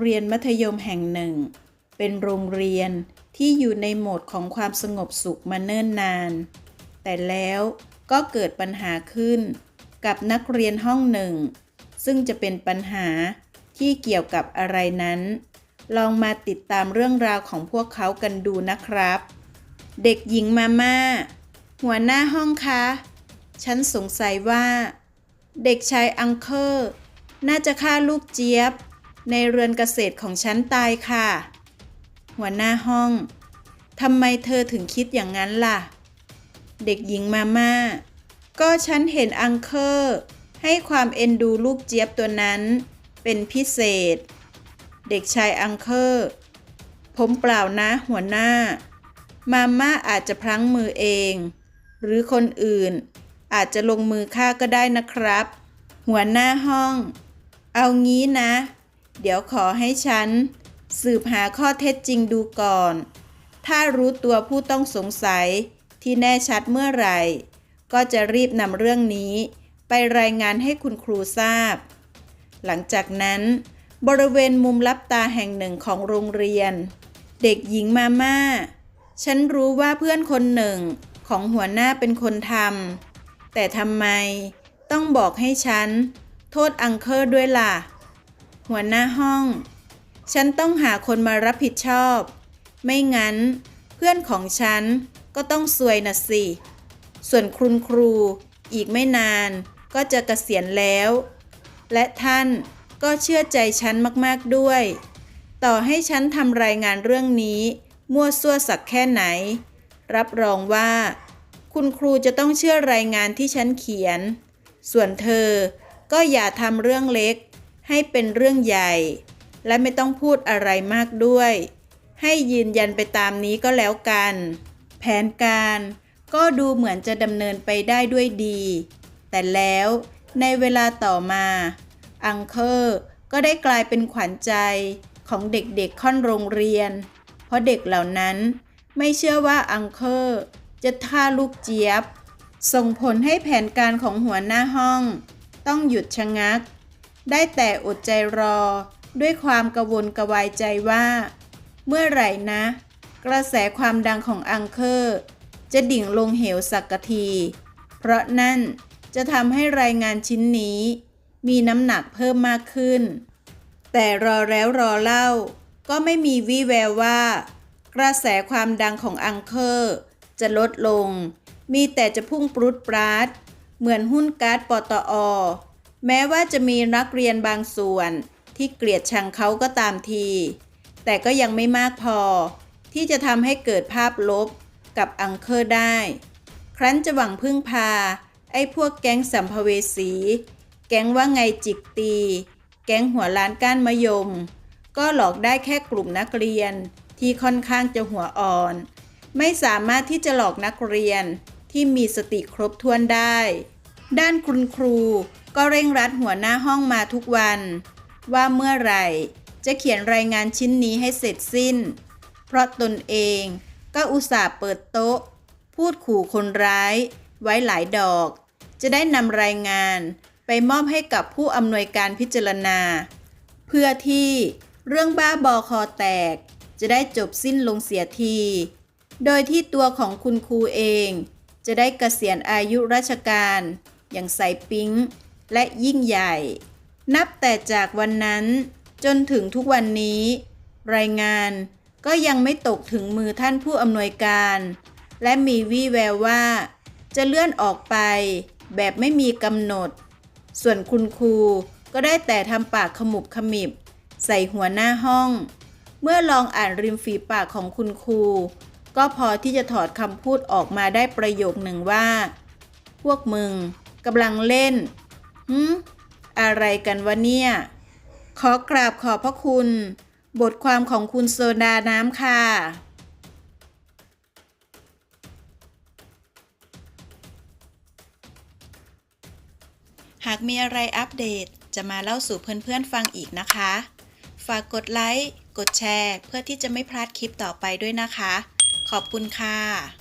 เรียนมัธยมแห่งหนึ่ง เป็นโรงเรียนที่อยู่ในโหมดของความสงบสุขมาเนิ่นนาน แต่แล้วก็เกิดปัญหาขึ้นกับนักเรียนห้องหนึ่ง ซึ่งจะเป็นปัญหาที่เกี่ยวกับอะไรนั้น ลองมาติดตามเรื่องราวของพวกเขากันดูนะครับ เด็กหญิงมาม่า หัวหน้าห้องคะ ฉันสงสัยว่า เด็กชายอังเคอร์น่าจะฆ่าลูกเจี๊ยบ ในเรือนเกษตรของฉันตายค่ะ หัวหน้าห้อง ทำไมเธอถึงคิดอย่างนั้นล่ะ เด็กหญิงมาม่า ก็ฉันเห็นอังเคอร์ ให้ความเอ็นดูลูกเจี๊ยบตัวนั้นเป็นพิเศษ เด็กชายอังเคอร์ ผมเปล่านะหัวหน้า มาม่าอาจจะพลั้งมือเอง หรือคนอื่นอาจจะลงมือฆ่าก็ได้นะครับ หัวหน้าห้อง เอางี้นะ เดี๋ยวขอให้ฉัน สืบหาข้อเท็จจริงดูก่อน ถ้ารู้ตัวผู้ต้องสงสัยที่แน่ชัดเมื่อไหร่ ก็จะรีบนำเรื่องนี้ ไปรายงานให้คุณครูทราบ หลังจากนั้น บริเวณมุมลับตาแห่งหนึ่งของโรงเรียน เด็กหญิงมาม่า ฉันรู้ว่าเพื่อนคนหนึ่งของหัวหน้าเป็นคนทำแต่ทำไมต้องบอกให้ฉัน โทษอังเคอร์ด้วยล่ะ หัวหน้าห้อง ฉันต้องหาคนมารับผิดชอบ ไม่งั้น เพื่อนของฉันก็ต้องซวยน่ะสิ ส่วนคุณครูอีกไม่นานก็จะเกษียณแล้ว และท่านก็เชื่อใจฉันมากๆด้วย ต่อให้ฉันทำรายงานเรื่องนี้ มั่วซั่วสักแค่ไหน รับรองว่า คุณครูจะต้องเชื่อรายงานที่ฉันเขียน ส่วนเธอก็อย่าทำเรื่องเล็ก ให้เป็นเรื่องใหญ่ และไม่ต้องพูดอะไรมากด้วย ให้ยืนยันไปตามนี้ก็แล้วกัน แผนการก็ดูเหมือนจะดำเนินไปได้ด้วยดี แต่แล้วในเวลาต่อมา อังเคอร์ก็ได้กลายเป็นขวัญใจของเด็กๆค่อนโรงเรียน เพราะเด็กเหล่านั้นไม่เชื่อว่าอังเคอร์จะท่าลูกเจี๊ยบ ส่งผลให้แผนการของหัวหน้าห้อง ต้องหยุดชะงัก ได้แต่อดใจรอ ด้วยความกระวนกระวายใจว่า เมื่อไหร่นะ กระแสความดังของอังเคอร์ จะดิ่งลงเหวสักที เพราะนั่นจะทำให้รายงานชิ้นนี้ มีน้ำหนักเพิ่มมากขึ้น แต่รอแล้วรอเล่า ก็ไม่มีวี่แววว่า กระแสความดังของอังเคอร์ จะลดลง มีแต่จะพุ่งปรุดปราด เหมือนหุ้นการ์ดปตอ แม้ว่าจะมีนักเรียนบางส่วนที่เกลียดชังเขาก็ตามที แต่ก็ยังไม่มากพอ ที่จะทำให้เกิดภาพลบกับอังเคอร์ได้ ครั้นจะหวังพึ่งพา ไอ้พวกแก๊งสัมภเวสี แก๊งว่าไงจิกตี แก๊งหัวล้านก้านมะยม ก็หลอกได้แค่กลุ่มนักเรียนที่ค่อนข้างจะหัวอ่อน ไม่สามารถที่จะหลอกนักเรียนที่มีสติครบถ้วนได้ ด้านคุณครู ก็เร่งรัดหัวหน้าห้องมาทุกวัน ว่าเมื่อไหร่จะเขียนรายงานชิ้นนี้ให้เสร็จสิ้น เพราะตนเองก็อุตส่าห์เปิดโต๊ะ พูดขู่คนร้าย ไว้หลายดอก จะได้นำรายงานไปมอบให้กับผู้อำนวยการพิจารณา เพื่อที่เรื่องบ้าบอคอแตก จะได้จบสิ้นลงเสียที โดยที่ตัวของคุณครูเอง จะได้เกษียณอายุราชการ อย่างใสปิ๊ง และยิ่งใหญ่ นับแต่จากวันนั้นจนถึงทุกวันนี้ รายงานก็ยังไม่ตกถึงมือท่านผู้อำนวยการ และมีวี่แววว่า จะเลื่อนออกไป แบบไม่มีกำหนด ส่วนคุณครูก็ได้แต่ทำปากขมุบขมิบ ใส่หัวหน้าห้อง เมื่อลองอ่านริมฝีปากของคุณครู ก็พอที่จะถอดคำพูดออกมาได้ประโยคหนึ่งว่า พวกมึงกำลังเล่น หืมอะไรกันวะเนี่ย ขอกราบขอบพระคุณ บทความของคุณโซดาน้ำค่ะ หากมีอะไรอัปเดตจะมาเล่าสู่เพื่อนๆฟังอีกนะคะ ฝากกดไลค์ กดแชร์ เพื่อที่จะไม่พลาดคลิปต่อไปด้วยนะคะ ขอบคุณค่ะ